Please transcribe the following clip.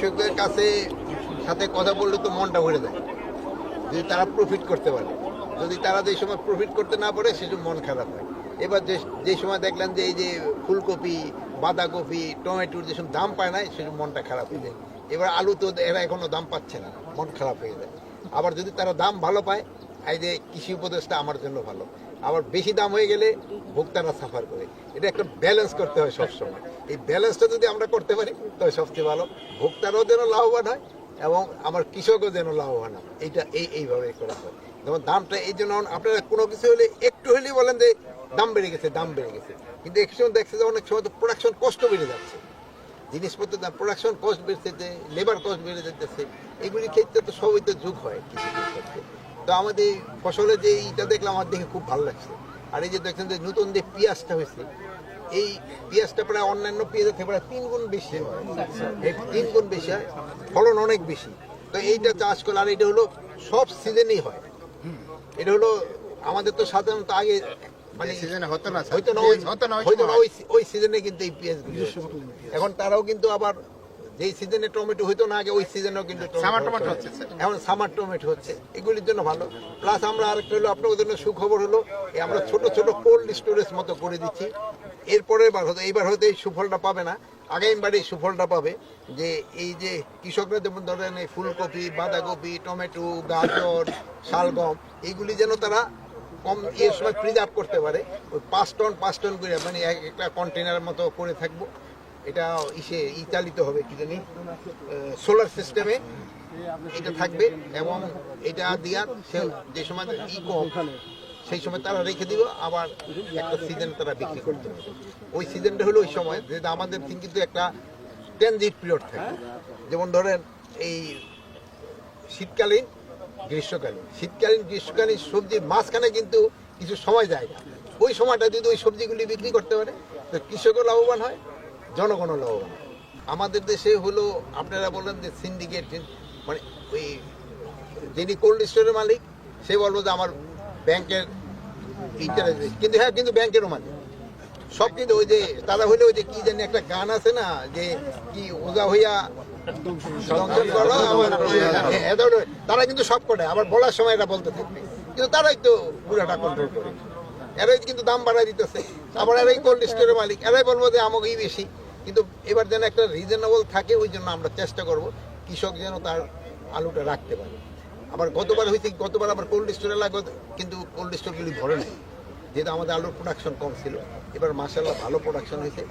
কৃষকদের কাছে সাথে কথা বললে তো মনটা ভরে যায়। যদি তারা প্রফিট করতে পারে। যদি তারা যে সময় প্রফিট করতে না পারে সেসব মন খারাপ হয়। এবার যে যে সময় দেখলাম যে এই যে ফুলকপি, বাঁধাকপি, টমেটোর যেসব দাম পায় না সেসব মনটা খারাপ হয়ে যায়। এবার আলু তো এরা এখনও দাম পাচ্ছে না। মন খারাপ হয়ে যায়। আবার যদি তারা দাম ভালো পায় এই যে কৃষি উপদেশটা আমার জন্য ভালো। আবার বেশি দাম হয়ে গেলে ভোক্তারা সাফার করে। এটা একটা ব্যালেন্স করতে হয় সবসময়। এই ব্যালেন্সটা যদি আমরা করতে পারি তবে সবচেয়ে ভালো। ভোক্তারাও যেন লাভবান হয় এবং আমার কৃষকও যেন লাভবান হয়। এইটা এই এইভাবে করা হয়। যেমন দামটা এই জন্য আপনারা কোনো কিছু হলে একটু হলেই বলেন যে দাম বেড়ে গেছে, দাম বেড়ে গেছে। কিন্তু এক সময় দেখছে যে অনেক সময় তো প্রোডাকশন কষ্ট বেড়ে যাচ্ছে। জিনিসপত্রের দাম প্রোডাকশন কস্ট বেড়েছে লেবার কস্ট বেড়ে যেতেছে এগুলির ক্ষেত্রে তো সবই তো যুগ হয় কিছু ক্ষেত্রে। তো আমাদের ফসলের যে এইটা দেখলাম আমার দেখে খুব ভালো লাগছে। আর এই যে দেখছেন যে নতুন যে পেঁয়াজটা হয়েছে এই পেঁয়াজটা প্রায় অন্যান্য পেঁয়াজের থেকে প্রায় তিন গুণ বেশি হয়। এই তিন গুণ বেশি হয় ফলন অনেক বেশি। তো এইটা চাষ করলে আর এটা হলো সব সিজনেই হয়। এটা হলো আমাদের তো সাধারণত আগে মানে সিজনে হতো না হয়তো না হয়তো না ওই সিজনে কিন্তু এই পেঁয়াজ এখন তারাও কিন্তু আবার যেই সিজনে টমেটো হইতো না আগে ওই সিজনেও কিন্তু Summer টমেটো হচ্ছে, এখন সামার টমেটো হচ্ছে। এগুলির জন্য ভালো। প্লাস আমরা আরেকটা হলো আপনাদের জন্য সুখবর হলো আমরা ছোট ছোট কোল্ড স্টোরেজ মতো করে দিচ্ছি। এরপরের বার হয়তো এইবার হয়তো এই সুফলটা পাবে না। আগামীবার এই সুফলটা পাবে যে এই যে কৃষকরা যেমন ধরেন এই ফুলকপি বাঁধাকপি টমেটো গাজর শালগম এইগুলি যেন তারা কম এর সময় প্রিজার্ভ করতে পারে। ওই পাঁচ টন পাঁচ টন করে মানে এক একটা কন্টেনার মতো করে থাকব। এটা ইসে ই হবে কি জানি সোলার সিস্টেমে এটা থাকবে এবং এটা দিয়া সে যে সময় ই কম সেই সময় তারা রেখে দিব, আবার একটা সিজন তারা বিক্রি করতে হবে ওই সিজনটা হলো ওই সময়, যেটা আমাদের কিন্তু একটা ট্রানজিট পিরিয়ড থাকে। যেমন ধরেন এই শীতকালীন, গ্রীষ্মকালীন। শীতকালীন, গ্রীষ্মকালীন সবজির মাঝখানে কিন্তু কিছু সময় যায় না। ওই সময়টা যদি ওই সবজিগুলি বিক্রি করতে পারে, তো কৃষকও লাভবান হয় জনগণও লাভবান আমাদের দেশে হলো আপনারা বললেন যে সিন্ডিকেট মানে ওই যিনি কোল্ড স্টোরের মালিক সে বলব যে আমার ব্যাংকের ইন্টারেস্ট কিন্তু হ্যাঁ কিন্তু ব্যাংকেরও মালিক। সব কিন্তু ওই যে তারা হইলে ওই যে কি জানি একটা গান আছে না যে কি ওজা হইয়া হ্যাঁ, তারা কিন্তু সব করে আবার বলার সময় এটা বলতে থাকবে কিন্তু তারাই তো পুরাটা কন্ট্রোল করে। এরাই কিন্তু দাম বাড়াই দিতেছে। আবার এরাই কোল্ড স্টোরের মালিক। এরাই বলব যে আমাকেই বেশি। কিন্তু এবার যেন একটা রিজনেবল থাকে, ওই জন্য আমরা চেষ্টা করব কৃষক যেন তার আলুটা রাখতে পারে। আবার গতবার হয়েছে গতবার আবার কোল্ড স্টোরে লাগবে কিন্তু কোল্ড স্টোরগুলি ভরে নেই। যেহেতু আমাদের আলুর প্রোডাকশন কম ছিল, এবার মাসাল্লাহ ভালো প্রোডাকশন হয়েছে।